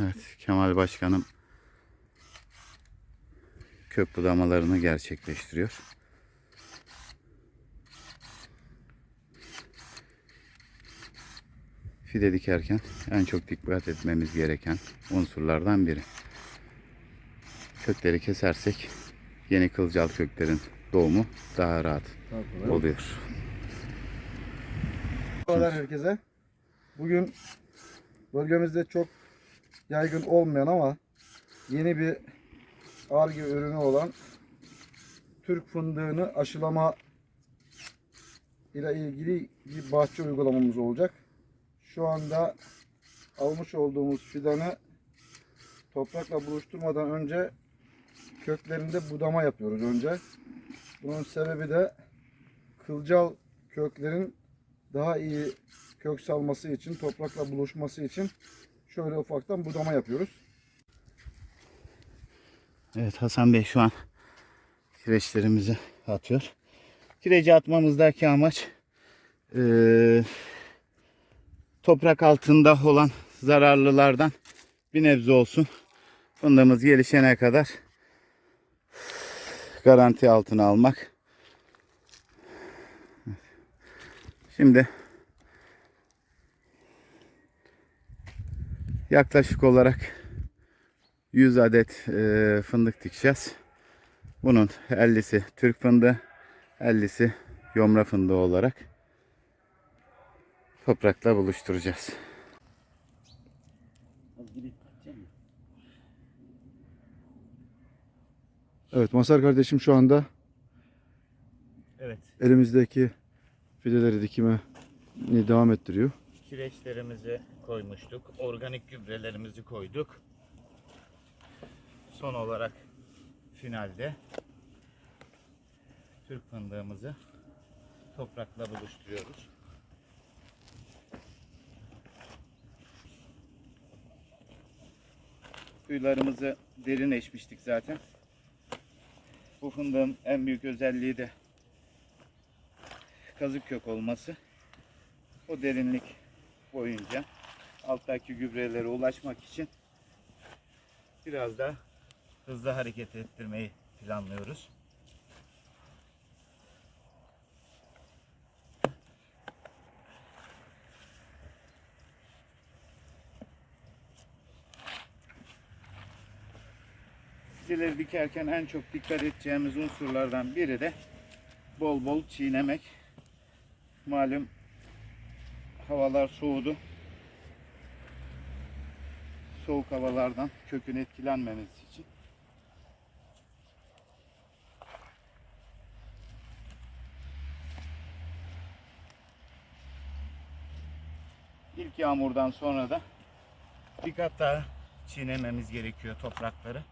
Evet Kemal Başkanım kök budamalarını gerçekleştiriyor. Fide dikerken en çok dikkat etmemiz gereken unsurlardan biri. Kökleri kesersek yeni kılcal köklerin doğumu daha rahat oluyor. Merhabalar herkese. Bugün bölgemizde çok yaygın olmayan ama yeni bir arge ürünü olan Türk fındığını aşılama ile ilgili bir bahçe uygulamamız olacak. Şu anda almış olduğumuz fidanı toprakla buluşturmadan önce köklerinde budama yapıyoruz önce. Bunun sebebi de kılcal köklerin daha iyi kök salması için, toprakla buluşması için şöyle ufaktan budama yapıyoruz. Evet Hasan Bey şu an kireçlerimizi atıyor. Kireci atmamızdaki amaç eee, toprak altında olan zararlılardan bir nebze olsun fındığımız gelişene kadar garanti altına almak. Şimdi yaklaşık olarak 100 adet e, fındık dikeceğiz. Bunun 50'si Türk fındığı, 50'si yomra fındığı olarak toprakla buluşturacağız. Evet Masar kardeşim şu anda Evet, elimizdeki fideleri dikime devam ettiriyor. Kireçlerimizi koymuştuk, organik gübrelerimizi koyduk. Son olarak finalde Türk fındığımızı toprakla buluşturuyoruz. Kuyularımızı derin eşmiştik zaten. Bu fındığın en büyük özelliği de kazık kök olması. O derinlik boyunca alttaki gübrelere ulaşmak için biraz da hızlı hareket ettirmeyi planlıyoruz. Fideleri dikerken en çok dikkat edeceğimiz unsurlardan biri de bol bol çiğnemek. Malum havalar soğudu. Soğuk havalardan kökün etkilenmemesi için. İlk yağmurdan sonra da bir kat daha çiğnememiz gerekiyor toprakları.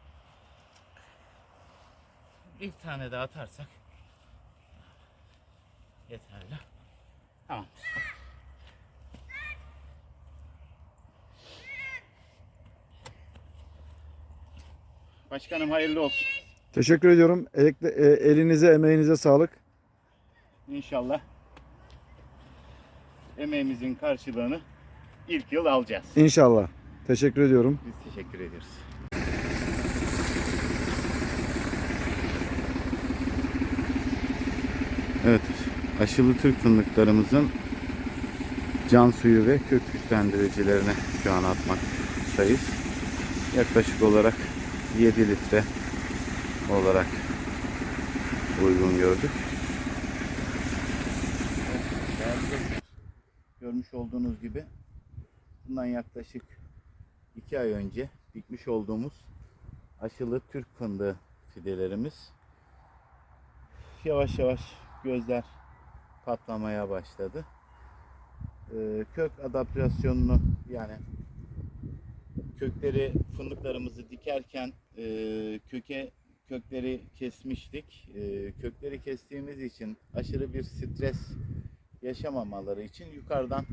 Bir tane daha atarsak yeterli. Tamam. Başkanım hayırlı olsun. Teşekkür ediyorum. Elekle, e, elinize, emeğinize sağlık. İnşallah emeğimizin karşılığını ilk yıl alacağız. İnşallah. Teşekkür ediyorum. Biz teşekkür ediyoruz. Evet, aşılı Türk fındıklarımızın can suyu ve kök güçlendiricilerini şu an atmaktayız. Yaklaşık olarak 7 litre olarak uygun gördük. Görmüş olduğunuz gibi bundan yaklaşık 2 ay önce dikmiş olduğumuz aşılı Türk fındığı fidelerimiz yavaş yavaş gözler patlamaya başladı. Ee, kök adaptasyonunu yani kökleri fındıklarımızı dikerken e, köke kökleri kesmiştik. E, kökleri kestiğimiz için aşırı bir stres yaşamamaları için yukarıdan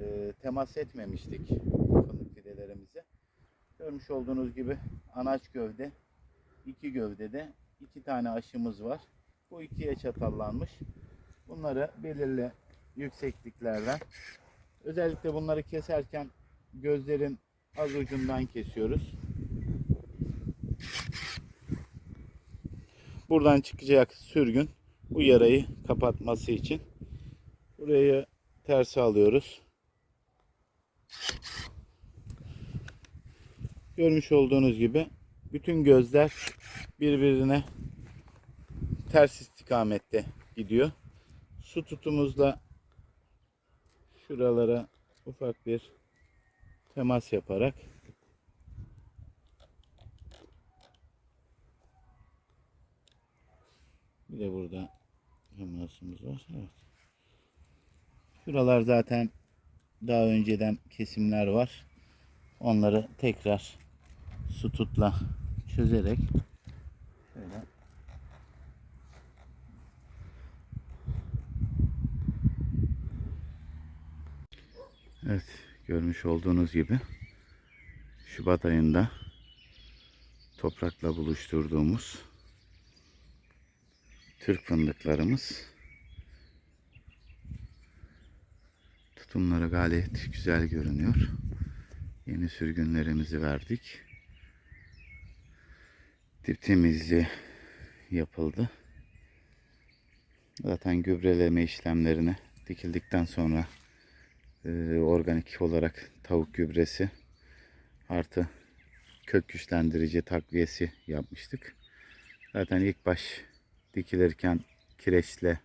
e, temas etmemiştik fındık fidelerimize. Görmüş olduğunuz gibi anaç gövde, iki gövdede iki tane aşımız var. Bu ikiye çatallanmış. Bunları belirli yüksekliklerden özellikle bunları keserken gözlerin az ucundan kesiyoruz. Buradan çıkacak sürgün bu yarayı kapatması için. Burayı terse alıyoruz. Görmüş olduğunuz gibi bütün gözler birbirine ters istikamette gidiyor. Su tutumuzla şuralara ufak bir temas yaparak bir de burada temasımız var. Evet. Şuralar zaten daha önceden kesimler var. Onları tekrar su tutla çözerek şöyle Evet, görmüş olduğunuz gibi Şubat ayında toprakla buluşturduğumuz Türk fındıklarımız tutumları gayet güzel görünüyor. Yeni sürgünlerimizi verdik. Dip temizliği yapıldı. Zaten gübreleme işlemlerine dikildikten sonra e, organik olarak tavuk gübresi artı kök güçlendirici takviyesi yapmıştık. Zaten ilk baş dikilirken kireçle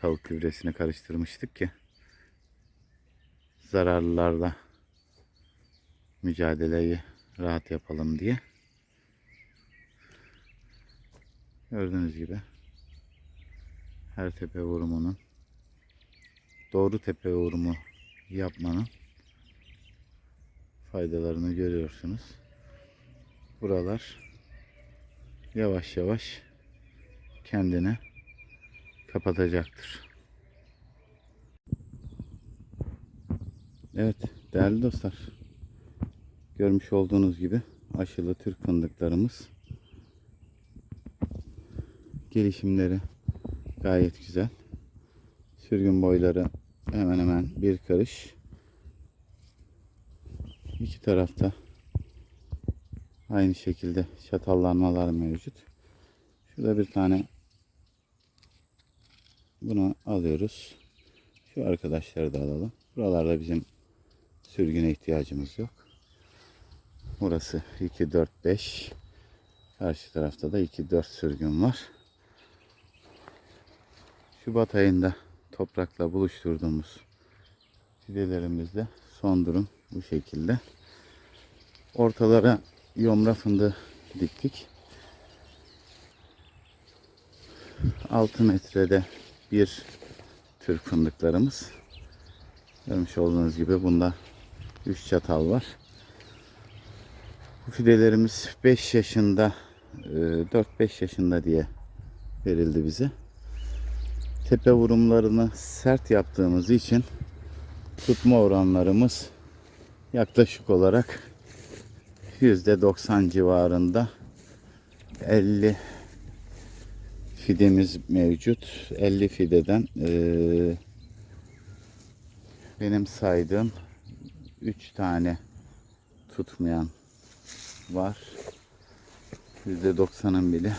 tavuk gübresini karıştırmıştık ki zararlılarla mücadeleyi rahat yapalım diye. Gördüğünüz gibi her tepe vurumunun doğru tepe vurumu yapmanın faydalarını görüyorsunuz. Buralar yavaş yavaş kendini kapatacaktır. Evet değerli dostlar. Görmüş olduğunuz gibi aşılı Türk fındıklarımız gelişimleri gayet güzel. Sürgün boyları hemen hemen bir karış. İki tarafta aynı şekilde çatallanmalar mevcut. Şurada bir tane bunu alıyoruz. Şu arkadaşları da alalım. Buralarda bizim sürgüne ihtiyacımız yok. Burası 2, 4, 5. Karşı tarafta da 2, 4 sürgün var. Şubat ayında toprakla buluşturduğumuz fidelerimizde son durum bu şekilde. Ortalara yomra fındığı diktik. 6 metrede bir tür fındıklarımız. Görmüş olduğunuz gibi bunda 3 çatal var. Bu fidelerimiz 5 yaşında 4-5 yaşında diye verildi bize. Tepe vurumlarını sert yaptığımız için tutma oranlarımız yaklaşık olarak %90 civarında 50 fidemiz mevcut. 50 fideden eee, benim saydığım 3 tane tutmayan var. %90'ın bile